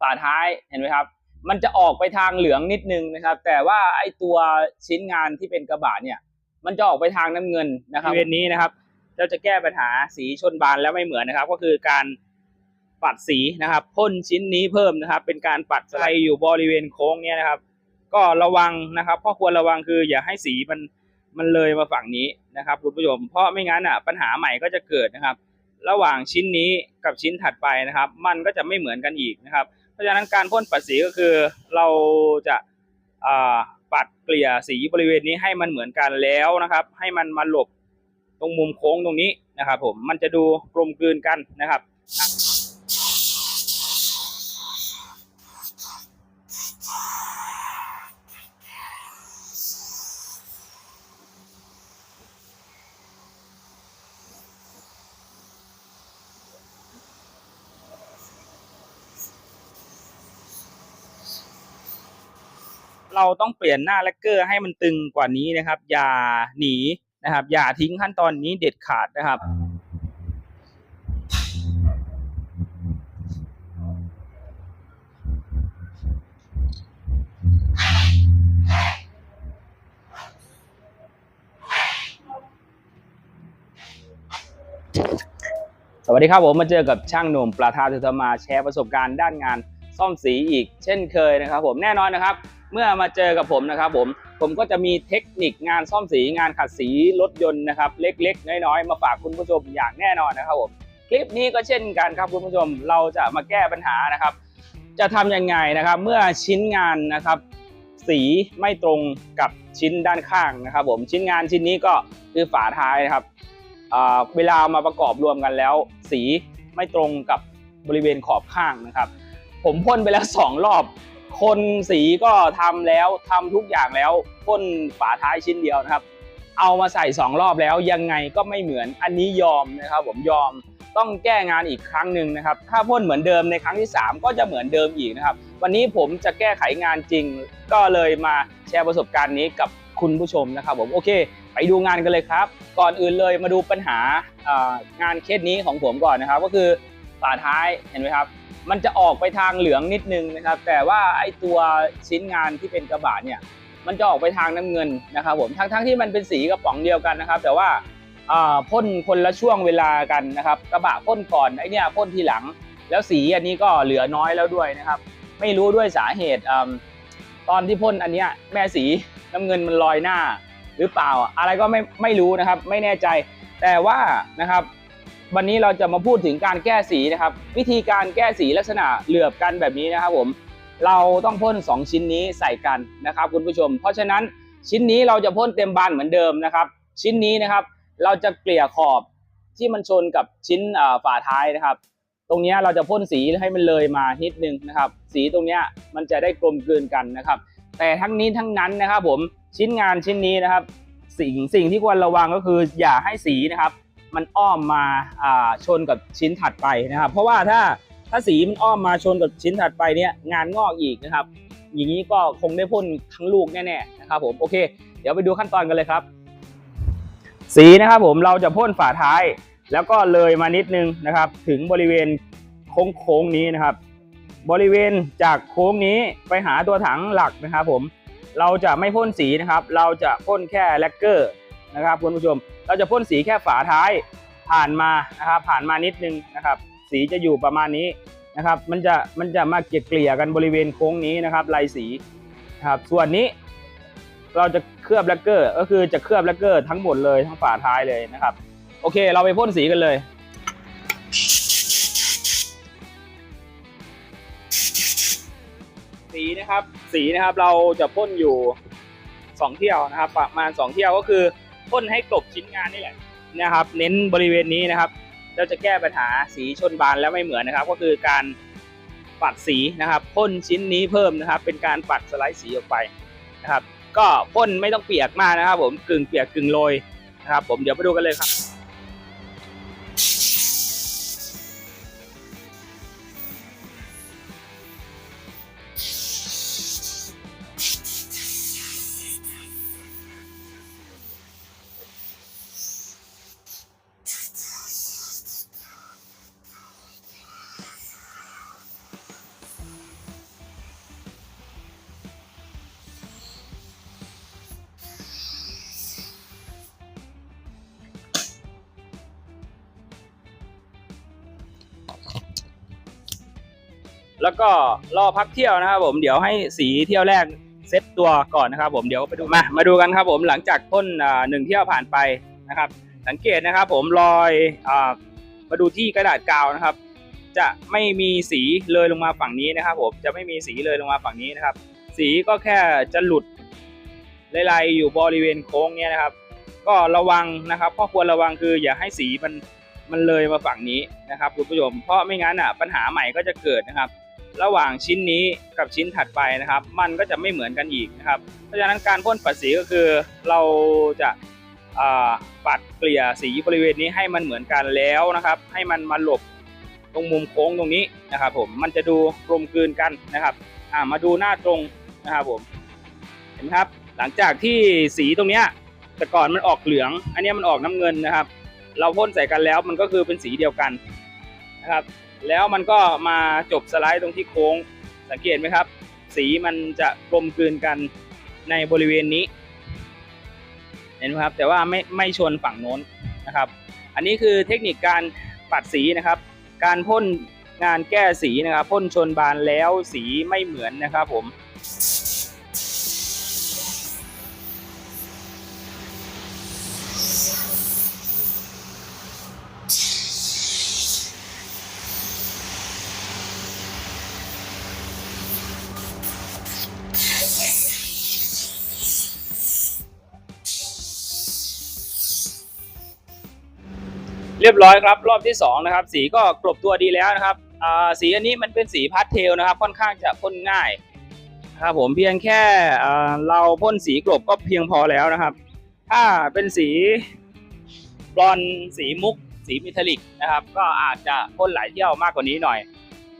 ฝาท้ายเห็นไหมครับ มันจะออกไปทางเหลืองนิดนึงนะครับ แต่ว่าไอตัวชิ้นงานที่เป็นกระบะเนี่ย มันจะออกไปทางน้ำเงินนะครับบริเวณนี้นะครับ เราจะแก้ปัญหาสีชนบานแล้วไม่เหมือนนะครับ ก็คือการปัดสีนะครับพ่นชิ้นนี้เพิ่มนะครับ เป็นการปัดสไลด์อยู่บริเวณโค้งเนี่ยนะครับ ก็ระวังนะครับข้อควรระวังคืออย่าให้สีมันมันเลยมาฝั่งนี้นะครับคุณผู้ชมเพราะไม่งั้นอะปัญหาใหม่ก็จะเกิดนะครับ ระหว่างชิ้นนี้กับชิ้นถัดไปนะครับ มันก็จะไม่เหมือนกันอีกนะครับ เพราะฉะนั้นการพ่นปัดสีก็คือเราจะาปัดเกลี่ยสีบริเวณนี้ให้มันเหมือนกันแล้วนะครับ ให้มันมาหลบตรงมุมโค้งตรงนี้นะครับ ผมมันจะดูกลมกลืนกันนะครับ ต้องเปลี่ยนหน้าแลกเกอร์ให้มันตึงกว่านี้นะครับ อย่าหนีนะครับ อย่าทิ้งขั้นตอนนี้เด็ดขาดนะครับสวัสดีครับผมมาเจอกับช่างหนุ่มปราทาสุธมาแชร์ประสบการณ์ด้านงานซ่อมสีอีกเช่นเคยนะครับผมแน่นอนนะครับ เมื่อมาเจอกับผมนะครับผมผมก็จะมีเทคนิคงานซ่อมสีงานขัดสีรถยนต์นะครับเล็กๆ น้อยๆ มาฝากคุณผู้ชมอย่างแน่นอนนะครับผมคลิปนี้ก็เช่นกันครับคุณผู้ชมเราจะมาแก้ปัญหานะครับ จะทำยังไงนะครับ เมื่อชิ้นงานนะครับ สีไม่ตรงกับชิ้นด้านข้างนะครับ ผมชิ้นงานชิ้นนี้ก็คือฝาท้ายนะครับอ่าเวลามาประกอบรวมกันแล้ว สีไม่ตรงกับบริเวณขอบข้างนะครับ ผมพ่นไปแล้วสองรอบ คนสีก็ทำแล้วทำทุกอย่างแล้วพ่นฝาท้ายชิ้นเดียวนะครับ เอามาใส่สองรอบแล้วยังไงก็ไม่เหมือนอันนี้ยอมนะครับ ผมยอมต้องแก้งานอีกครั้งหนึ่งนะครับ ถ้าพ่นเหมือนเดิมในครั้งที่ 3 ก็จะเหมือนเดิมอีกนะครับ วันนี้ผมจะแก้ไขงานจริง ก็เลยมาแชร์ประสบการณ์นี้กับคุณผู้ชมนะครับ ผมโอเค ไปดูงานกันเลยครับ ก่อนอื่นเลยมาดูปัญหางานเคสนี้ของผมก่อนนะครับ ก็คือฝาท้ายเห็นไหมครับ มันจะออกไปทางเหลืองนิดนึงนะครับ แต่ว่าไอตัวชิ้นงานที่เป็นกระบะเนี่ยมันจะออกไปทางน้ำเงินนะครับผมทั้งทั้งที่มันเป็นสีกระป๋องเดียวกันนะครับ แต่ว่าอ่าพ่นคนละช่วงเวลากันนะครับกระบะพ่นก่อนไอเนี่ยพ่นทีหลัง แล้วสีอันนี้ก็เหลือน้อยแล้วด้วยนะครับ ไม่รู้ด้วยสาเหตุอตอนที่พ่นอันเนี้ยแม่สีน้ำเงินมันลอยหน้าหรือเปล่าอะไรก็ไม่ไม่รู้นะครับ ไม่แน่ใจแต่ว่านะครับ วันนี้เราจะมาพูดถึงการแก้สีนะครับ วิธีการแก้สีลักษณะเหลือบกันแบบนี้นะครับผม เราต้องพ่นสองชิ้นนี้ใส่กันนะครับคุณผู้ชม เพราะฉะนั้นชิ้นนี้เราจะพ่นเต็มบานเหมือนเดิมนะครับ ชิ้นนี้นะครับ เราจะเกลี่ยขอบที่มันชนกับชิ้นอ่าฝาท้ายนะครับ ตรงนี้เราจะพ่นสีให้มันเลยมานิดนึงนะครับ สีตรงนี้มันจะได้กลมกลืนกันนะครับ แต่ทั้งนี้ทั้งนั้นนะครับผมชิ้นงานชิ้นนี้นะครับ สิ่งสิ่งที่ควรระวังก็คืออย่าให้สีนะครับ มันอ้อมมาชนกับชิ้นถัดไปนะครับ เพราะว่าถ้าถ้าสีมันอ้อมมาชนกับชิ้นถัดไปเนี่ยงานงอกอีกนะครับ อย่างนี้ก็คงได้พ่นทั้งลูกแน่ๆนะครับผมโอเค เดี๋ยวไปดูขั้นตอนกันเลยครับ สีนะครับผมเราจะพ่นฝาท้าย แล้วก็เลยมานิดนึงนะครับ ถึงบริเวณโค้งๆนี้นะครับ บริเวณจากโค้งนี้ไปหาตัวถังหลักนะครับผมเราจะไม่พ่นสีนะครับ เราจะพ่นแค่แลกเกอร์นะครับคุณผู้ชม เราจะพ่นสีแค่ฝาท้ายผ่านมานะครับผ่านมานิดนึงนะครับ สีจะอยู่ประมาณนี้นะครับมันจะมันจะมาเกลี่ยๆกันบริเวณโค้งนี้นะครับลายสีนะครับส่วนนี้เราจะเคลือบแลกเกอร์ ก็คือจะเคลือบแลกเกอร์ทั้งหมดเลยทั้งฝาท้ายเลยนะครับ โอเค เราไปพ่นสีกันเลยสีนะครับสีนะครับเราจะพ่นอยู่สองเที่ยวนะครับ ประมาณสองเที่ยวก็คือ พ่นให้กลบชิ้นงานนี่แหละนะครับ เน้นบริเวณนี้นะครับ เราจะแก้ปัญหาสีชนบานแล้วไม่เหมือนนะครับ ก็คือการปัดสีนะครับพ่นชิ้นนี้เพิ่มนะครับ เป็นการปัดสไลด์สีออกไปนะครับ ก็พ่นไม่ต้องเปียกมากนะครับ ผมกึ่งเปียกกึ่งโรยนะครับ ผมเดี๋ยวไปดูกันเลยครับ แล้วก็รอพักเที่ยวนะครับผมเดี๋ยวให้สีเที่ยวแรกเซตตัวก่อนนะครับ ผมเดี๋ยวไปดูมามาดูกันครับผมหลังจากพ่นหนึ่งเที่ยวผ่านไปนะครับ สังเกตนะครับ ผมรอยอมาดูที่กระดาษกาวนะครับ จะไม่มีสีเลยลงมาฝั่งนี้นะครับ ผมจะไม่มีสีเลยลงมาฝั่งนี้นะครับ สีก็แค่จะหลุดลายๆอยู่บริเวณโค้งเนี้ยนะครับ ก็ระวังนะครับข้อควรระวังคืออย่าให้สีมันมันเลยมาฝั่งนี้นะครับคุณผู้ชม เพราะไม่งั้นอะปัญหาใหม่ก็จะเกิดนะครับ ระหว่างชิ้นนี้กับชิ้นถัดไปนะครับ มันก็จะไม่เหมือนกันอีกนะครับ เพราะฉะนั้นการพ่นปัดสีก็คือเราจะาปัดเกลี่ยสีบริเวณนี้ให้มันเหมือนกันแล้วนะครับ ให้มันมาหลบตรงมุมโค้งตรงนี้นะครับ ผมมันจะดูกลมกลืนกันนะครับามาดูหน้าตรงนะครับผมเห็นไหมครับหลังจากที่สีตรงเนี้ยแต่ก่อนมันออกเหลือง อันนี้มันออกน้ำเงินนะครับ เราพ่นใส่กันแล้วมันก็คือเป็นสีเดียวกันนะครับ แล้วมันก็มาจบสไลด์ตรงที่โค้งสังเกตไหมครับ สีมันจะกลมกลืนกันในบริเวณนี้ เห็นไหมครับแต่ว่าไม่ไม่ชนฝั่งโน้นนะครับ อันนี้คือเทคนิคการปัดสีนะครับ การพ่นงานแก้สีนะครับพ่นชนบานแล้วสีไม่เหมือนนะครับผม เรียบร้อยครับรอบที่สองนะครับสีก็กลบตัวดีแล้วนะครับสีอันนี้มันเป็นสีพาสเทลนะครับค่อนข้างจะพ่นง่ายนะครับผมเพียงแค่เราพ่นสีกลบก็เพียงพอแล้วนะครับ ถ้าเป็นสีบลอนสีมุก สีมิทัลลิกนะครับ ก็อาจจะพ่นหลายเที่ยวมากกว่านี้หน่อย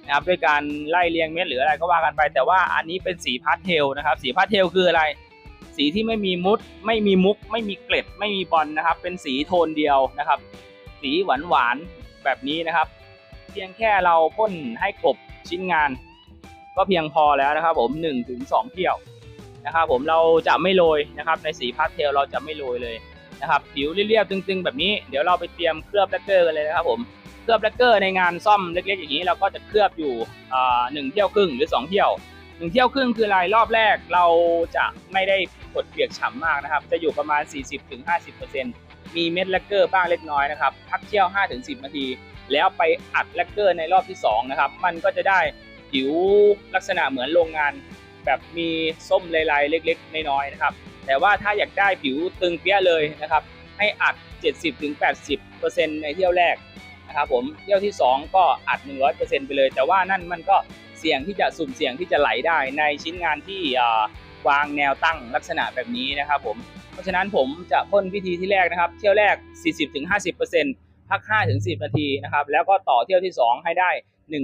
นะครับด้วยการไล่เรียงเม็ดหรืออะไรก็ว่ากันไป แต่ว่าอันนี้เป็นสีพาสเทลนะครับ สีพาสเทลคืออะไร สีที่ไม่มีมุด ไม่มีมุก ไม่มีเกล็ด ไม่มีบอลนะครับ เป็นสีโทนเดียวนะครับ สีหวานหวานๆแบบนี้นะครับ เพียงแค่เราพ่นให้กบชิ้นงาน ก็เพียงพอแล้วนะครับ ผม1ถึง2เที่ยวนะครับผมเราจะไม่โรยนะครับในสีพาสเทลเราจะไม่โรยเลยนะครับผิวเรียบๆตึงๆ แบบนี้เดี๋ยวเราไปเตรียมเคลือบแลกเกอร์กันเลยนะครับผมเคลือบแลกเกอร์ในงานซ่อมเล็กๆอย่างนี้เราก็จะเคลือบอยู่หนึ่งเที่ยวครึ่งหรือสองเที่ยวหนึ่งเที่ยวครึ่งคืออะไรอบแรกเราจะไม่ได้กดเปียกฉ่ำมากนะครับ จะอยู่ประมาณ 40-50% มีเม็ดแลกเกอร์บ้างเล็กน้อยนะครับพักเที่ยว 5-10 นาที แล้วไปอัดแลกเกอร์ในรอบที่2นะครับมันก็จะได้ผิวลักษณะเหมือนโรงงาน แบบมีส้มลายๆเล็กๆ น้อยๆนะครับแต่ว่าถ้าอยากได้ผิวตึงเปี้ยเลยนะครับให้อัด 70-80%ในเที่ยวแรกนะครับผมเที่ยวที่ 2 ก็อัด 100%ไปเลย แต่ว่านั่นมันก็เสี่ยงที่จะสุ่มเสี่ยงที่จะไหลได้ในชิ้นงานที่ วางแนวตั้งลักษณะแบบนี้นะครับผม เพราะฉะนั้นผมจะพ่นวิธีที่แรกนะครับ เที่ยวแรก 40-50%พัก 5-10 นาทีนะครับ แล้วก็ต่อเที่ยวที่ 2 ให้ได้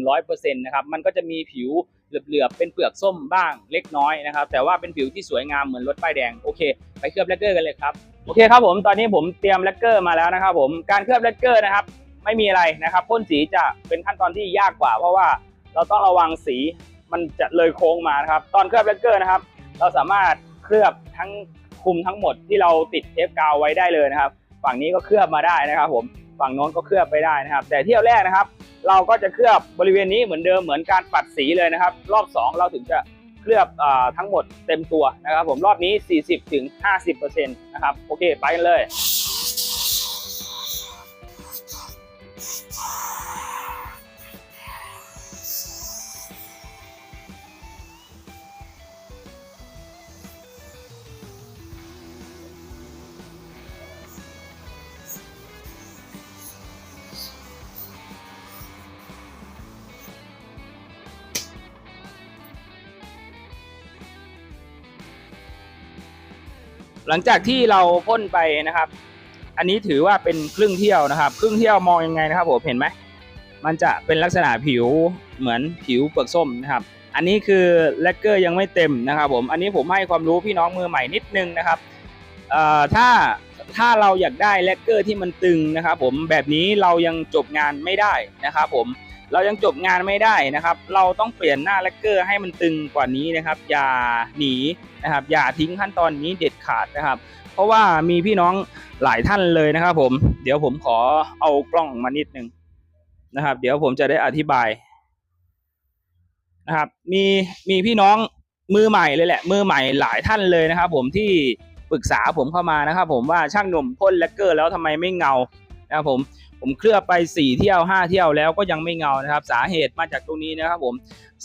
100%นะครับ มันก็จะมีผิวเหลือบๆ เป็นเปลือกส้มบ้างเล็กน้อยนะครับ แต่ว่าเป็นผิวที่สวยงามเหมือนรถป้ายแดง โอเค ไปเคลือบแลกเกอร์กันเลยครับ โอเคครับผม ตอนนี้ผมเตรียมแลกเกอร์มาแล้วนะครับผม การเคลือบแลกเกอร์นะครับ ไม่มีอะไรนะครับพ่นสีจะเป็นขั้นตอนที่ยากกว่า เพราะว่าเราต้องระวังสีมันจะเลยโค้งมานะครับ ตอนเคลือบแลกเกอร์นะครับ เราสามารถเคลือบทั้งคุมทั้งหมดที่เราติดเทปกาวไว้ได้เลยนะครับ ฝั่งนี้ก็เคลือบมาได้นะครับ ผมฝั่งโน้นก็เคลือบไปได้นะครับ แต่เที่ยวแรกนะครับ เราก็จะเคลือบบริเวณนี้เหมือนเดิมเหมือนการปัดสีเลยนะครับ รอบ 2 เราถึงจะเคลือบอทั้งหมดเต็มตัวนะครับ ผมรอบนี้ 40ถึง50%นะครับโอเค ไปกันเลย หลังจากที่เราพ่นไปนะครับ อันนี้ถือว่าเป็นครึ่งเที่ยวนะครับ ครึ่งเที่ยวมองยังไงนะครับผมเห็นไหมมันจะเป็นลักษณะผิวเหมือนผิวเปลือกส้มนะครับ อันนี้คือแลกเกอร์ยังไม่เต็มนะครับ ผมอันนี้ผมให้ความรู้พี่น้องมือใหม่นิดนึงนะครับถ้าถ้าเราอยากได้แลกเกอร์ที่มันตึงนะครับ ผมแบบนี้เรายังจบงานไม่ได้นะครับ ผม เรายังจบงานไม่ได้นะครับ เราต้องเปลี่ยนหน้าแลกเกอร์ให้มันตึงกว่านี้นะครับ อย่าหนีนะครับ อย่าทิ้งขั้นตอนนี้เด็ดขาดนะครับ เพราะว่ามีพี่น้องหลายท่านเลยนะครับ ผม เดี๋ยวผมขอเอากล้องมานิดนึงนะครับ เดี๋ยวผมจะได้อธิบายนะครับ มีมีพี่น้องมือใหม่เลยแหละ มือใหม่หลายท่านเลยนะครับ ผมที่ปรึกษาผมเข้ามานะครับ ผมว่าช่างหนุ่มพ่นแลกเกอร์แล้วทำไมไม่เงานะครับผม ผมเคลือบไป4เที่ยว5เที่ยวแล้วก็ยังไม่เงานะครับ สาเหตุมาจากตรงนี้นะครับผม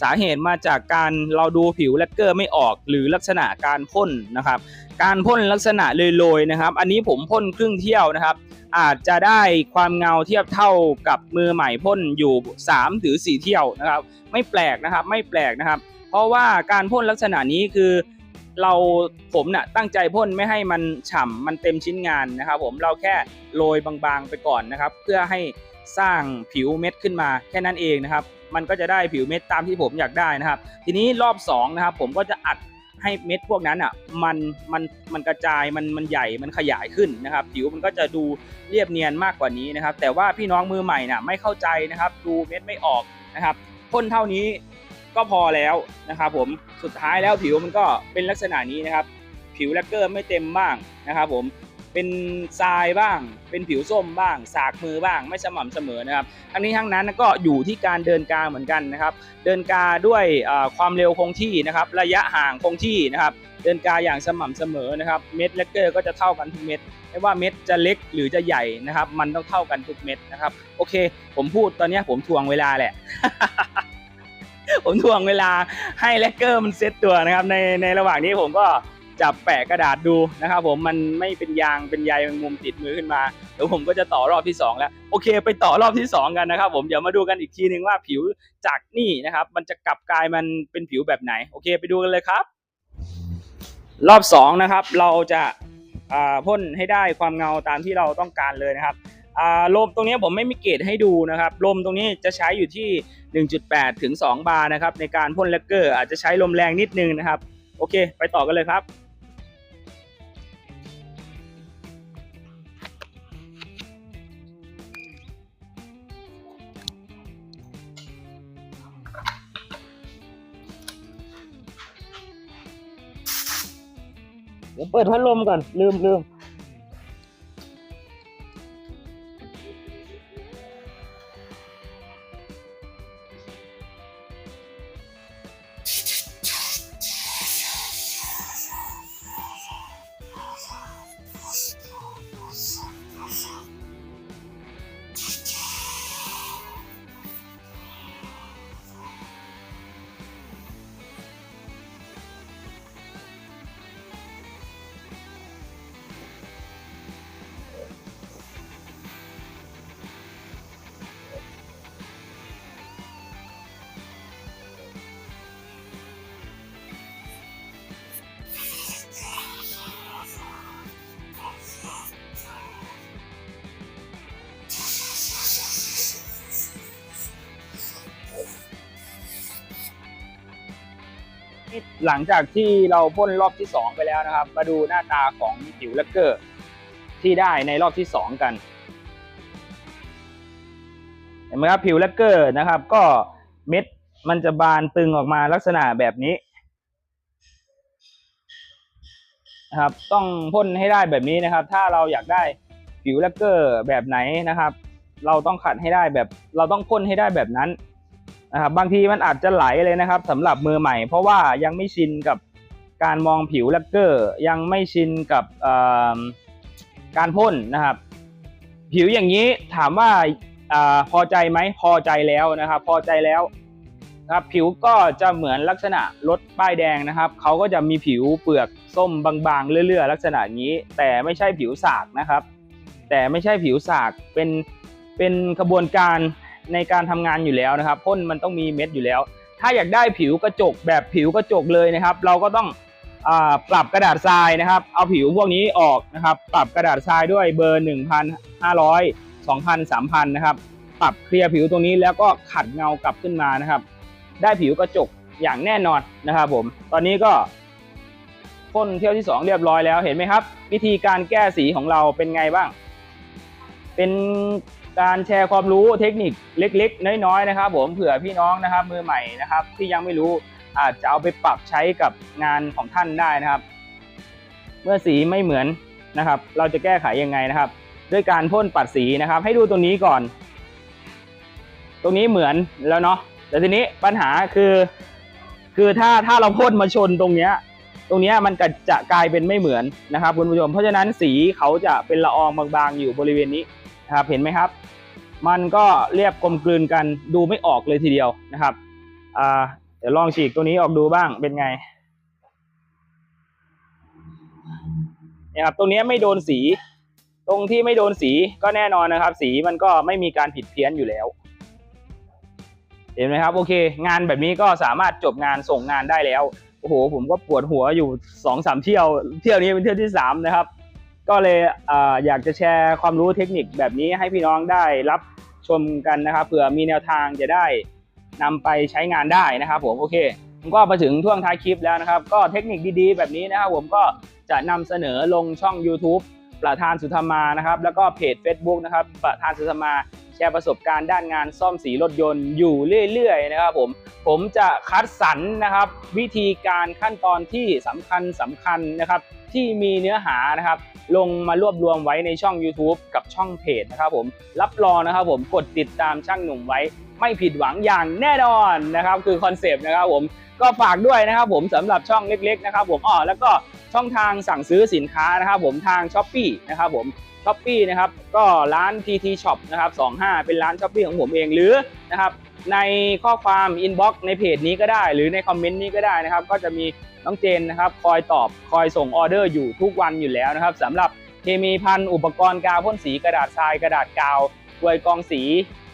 สาเหตุมาจากการเราดูผิวแลกเกอร์ไม่ออกหรือลักษณะการพ่นนะครับ การพ่นลักษณะโรยๆนะครับ อันนี้ผมพ่นครึ่งเที่ยวนะครับ อาจจะได้ความเงาเทียบเท่ากับมือใหม่พ่นอยู่3หรือ4เที่ยวนะครับ ไม่แปลกนะครับ ไม่แปลกนะครับ เพราะว่าการพ่นลักษณะนี้คือ เราผมน่ะตั้งใจพ่นไม่ให้มันฉ่ำมันเต็มชิ้นงานนะครับผมเราแค่โรยบางๆไปก่อนนะครับ เพื่อให้สร้างผิวเม็ดขึ้นมาแค่นั้นเองนะครับ มันก็จะได้ผิวเม็ดตามที่ผมอยากได้นะครับ ทีนี้รอบสองนะครับผมก็จะอัดให้เม็ดพวกนั้นอะมันมันมันกระจายมันมันใหญ่มันขยายขึ้นนะครับ ผิวมันก็จะดูเรียบเนียนมากกว่านี้นะครับ แต่ว่าพี่น้องมือใหม่น่ะไม่เข้าใจนะครับ ดูเม็ดไม่ออกนะครับพ่นเท่านี้ ก็พอแล้วนะครับผมสุดท้ายแล้วผิวมันก็เป็นลักษณะนี้นะครับ ผิวแลกเกอร์ไม่เต็มบ้างนะครับผมเป็นทรายบ้าง เป็นผิวส้มบ้าง สากมือบ้าง ไม่สม่ำเสมอนะครับ ทั้งนี้ทั้งนั้นก็อยู่ที่การเดินกาเหมือนกันนะครับ เดินกาด้วยความเร็วคงที่นะครับ ระยะห่างคงที่นะครับ เดินกาอย่างสม่ำเสมอนะครับ เม็ดแลกเกอร์ก็จะเท่ากันทุกเม็ด ไม่ว่าเม็ดจะเล็กหรือจะใหญ่นะครับ มันต้องเท่ากันทุกเม็ดนะครับ โอเค ผมพูดตอนนี้ผมทวงเวลาแหละ ผมทวงเวลาให้แลกเกอร์มันเซตตัวนะครับ ในในระหว่างนี้ผมก็จับแปะกระดาษดูนะครับผมมันไม่เป็นยางเป็นใยมงมุมติดมือขึ้นมาเดี๋ยวผมก็จะต่อรอบที่สองแล้ว โอเค ไปต่อรอบที่สองกันนะครับ ผมเดี๋ยวมาดูกันอีกทีนึงว่าผิวจากนี่นะครับ มันจะกลับกลายมันเป็นผิวแบบไหน โอเคไปดูกันเลยครับ รอบสองนะครับเราจะพ่นให้ได้ความเงาตามที่เราต้องการเลยนะครับ ลมตรงนี้ผมไม่มีเกจให้ดูนะครับ ลมตรงนี้จะใช้อยู่ที่ 1.8 ถึง 2 บาร์นะครับ ในการพ่นแลกเกอร์ อาจจะใช้ลมแรงนิดนึงนะครับ โอเค ไปต่อกันเลยครับ เดี๋ยวเปิดพัดลมก่อน ลืมลืม หลังจากที่เราพ่นรอบที่ 2 ไปแล้วนะครับ มาดูหน้าตาของผิวแลกเกอร์ที่ได้ในรอบที่ 2 กันเห็นไหมครับผิวแลกเกอร์นะครับ ก็เม็ดมันจะบานตึงออกมาลักษณะแบบนี้นะครับ ต้องพ่นให้ได้แบบนี้นะครับ ถ้าเราอยากได้ผิวแลกเกอร์แบบไหนนะครับ เราต้องขัดให้ได้แบบ เราต้องพ่นให้ได้แบบนั้น นะครับบางทีมันอาจจะไหลเลยนะครับสำหรับมือใหม่ เพราะว่ายังไม่ชินกับการมองผิวแลกเกอร์ ยังไม่ชินกับการพ่นนะครับ ผิวอย่างนี้ถามว่าอพอใจไหมพอใจแล้วนะครับ พอใจแล้วครับผิวก็จะเหมือนลักษณะรถป้ายแดงนะครับเขาก็จะมีผิวเปลือกส้มบางๆเลื่อยๆ ลักษณะนี้ แต่ไม่ใช่ผิวสากนะครับ แต่ไม่ใช่ผิวสากเป็นเป็นกระบวนการ ในการทำงานอยู่แล้วนะครับพ่นมันต้องมีเม็ดอยู่แล้ว ถ้าอยากได้ผิวกระจกแบบผิวกระจกเลยนะครับ เราก็ต้องอปรับกระดาษทรายนะครับ เอาผิวพวกนี้ออกนะครับ ปรับกระดาษทรายด้วยเบอร์ 1,500 2,000 3,000นะครับ ปรับเคลียร์ผิวตรงนี้แล้วก็ขัดเงากลับขึ้นมานะครับ ได้ผิวกระจกอย่างแน่นอนนะครับผมตอนนี้ก็พ่นเที่ยวที่ 2 เรียบร้อยแล้วเห็นไหมครับ วิธีการแก้สีของเราเป็นไงบ้าง เป็น การแชร์ความรู้เทคนิคเล็ก ๆ น้อยๆนะครับผมเผื่อพี่น้องนะครับมือใหม่นะครับ ที่ยังไม่รู้อาจจะเอาไปปรับใช้กับงานของท่านได้นะครับ เมื่อสีไม่เหมือนนะครับ เราจะแก้ไขยังไงนะครับ ด้วยการพ่นปัดสีนะครับ ให้ดูตรงนี้ก่อน ตรงนี้เหมือนแล้วเนาะแต่ทีนี้ปัญหาคือ คือถ้าถ้าเราพ่นมาชนตรงเนี้ยตรงนี้มันก็จะกลายเป็นไม่เหมือนนะครับคุณผู้ชม เพราะฉะนั้นสีเขาจะเป็นละอองบางๆ อยู่บริเวณนี้ นะครับเห็นไหมครับ มันก็เรียบกลมกลืนกันดูไม่ออกเลยทีเดียวนะครับอ่าเดี๋ยวลองฉีกตัวนี้ออกดูบ้างเป็นไงนี่ยครับตรงนี้ไม่โดนสี ตรงที่ไม่โดนสีก็แน่นอนนะครับ สีมันก็ไม่มีการผิดเพี้ยนอยู่แล้ว เห็นไหมครับโอเค งานแบบนี้ก็สามารถจบงานส่งงานได้แล้วโอ้โหผมก็ปวดหัวอยู่สองสามเที่ยว เที่ยวนี้เป็นเที่ยวที่สามนะครับ ก็เลยออยากจะแชร์ความรู้เทคนิคแบบนี้ให้พี่น้องได้รับชมกันนะครับเผื่อมีแนวทางจะได้นำไปใช้งานได้นะครับผมโอเคผมก็มาถึงช่วงท้ายคลิปแล้วนะครับ ก็เทคนิคดีๆ แบบนี้นะครับผมก็จะนำเสนอลงช่อง YouTube ประธานสุธรรมานะครับ แล้วก็เพจ Facebook นะครับ ประธานสุธรรมาแชร์ประสบการณ์ด้านงานซ่อมสีรถยนต์อยู่เรื่อยๆนะครับผมผมจะคัดสรรนะครับ วิธีการขั้นตอนที่สำคัญสำคัญนะครับ ที่มีเนื้อหานะครับลงมารวบรวมไว้ในช่อง YouTube กับช่องเพจนะครับผมรับรองนะครับผมกดติดตามช่างหนุ่มไว้ ไม่ผิดหวังอย่างแน่นอนนะครับคือคอนเซปต์นะครับผมก็ฝากด้วยนะครับผมสำหรับช่องเล็ก ๆ นะครับ ผมอ๋อแล้วก็ช่องทางสั่งซื้อสินค้านะครับผมทาง s h อ p e e นะครับผมช้อปปีนะครับก็ร้าน TT Shop นะครับ25 เป็นร้านช้อปปีของผมเองหรือนะครับ ในข้อความอินบ็อกซ์ในเพจนี้ก็ได้ หรือในคอมเมนต์นี้ก็ได้นะครับ ก็จะมีน้องเจนนะครับ คอยตอบคอยส่งออเดอร์อยู่ทุกวันอยู่แล้วนะครับสำหรับเคมีพันอุปกรณ์กาวพ่นสีกระดาษทรายกระดาษกาวกลวยกองสี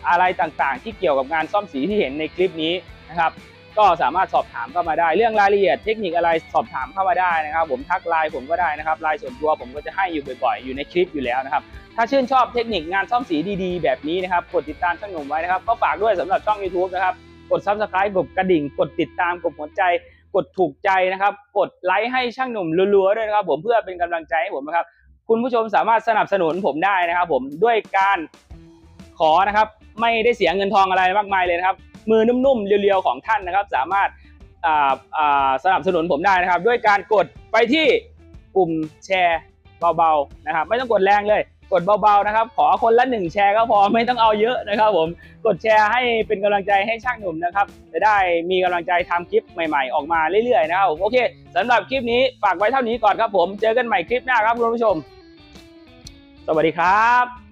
อะไรต่างๆ ที่เกี่ยวกับงานซ่อมสีที่เห็นในคลิปนี้นะครับ ก็สามารถสอบถามเข้ามาได้ เรื่องรายละเอียดเทคนิคอะไรสอบถามเข้ามาได้นะครับผมทักไลน์ผมก็ได้นะครับไลน์ส่วนตัวผมก็จะให้อยู่บ่อยๆ อยู่ในคลิปอยู่แล้วนะครับถ้าชื่นชอบเทคนิคงานซ่อมสีดีๆ แบบนี้นะครับกดติดตามช่างหนุ่มไว้นะครับก็ฝากด้วยสำหรับช่อง YouTube นะครับกด Subscribe กดกระดิ่ง กดติดตามกดหัวใจ กดถูกใจนะครับ กดไลค์ให้ช่างหนุ่มรัวๆด้วยนะครับ ผมเพื่อเป็นกำลังใจให้ผมนะครับ คุณผู้ชมสามารถสนับสนุนผมได้นะครับ ผมด้วยการขอนะครับ ไม่ได้เสียเงินทองอะไรมากมายเลยนะครับ มือนุ่มๆ เรียวๆ ของท่านนะครับ สามารถาาสนับสนุนผมได้นะครับ ด้วยการกดไปที่ปุ่มแชร์เบาๆนะครับ ไม่ต้องกดแรงเลย กดเบาๆนะครับ ขอคนละหนึ่งแชร์ก็พอไม่ต้องเอาเยอะนะครับ ผมกดแชร์ให้เป็นกำลังใจให้ช่างหนุ่มนะครับ จะได้มีกำลังใจทำคลิปใหม่ๆ ออกมาเรื่อยๆนะครับโอเคสำหรับคลิปนี้ฝากไว้เท่านี้ก่อนครับผมเจอกันใหม่คลิปหน้าครับคุณผู้ชม สวัสดีครับ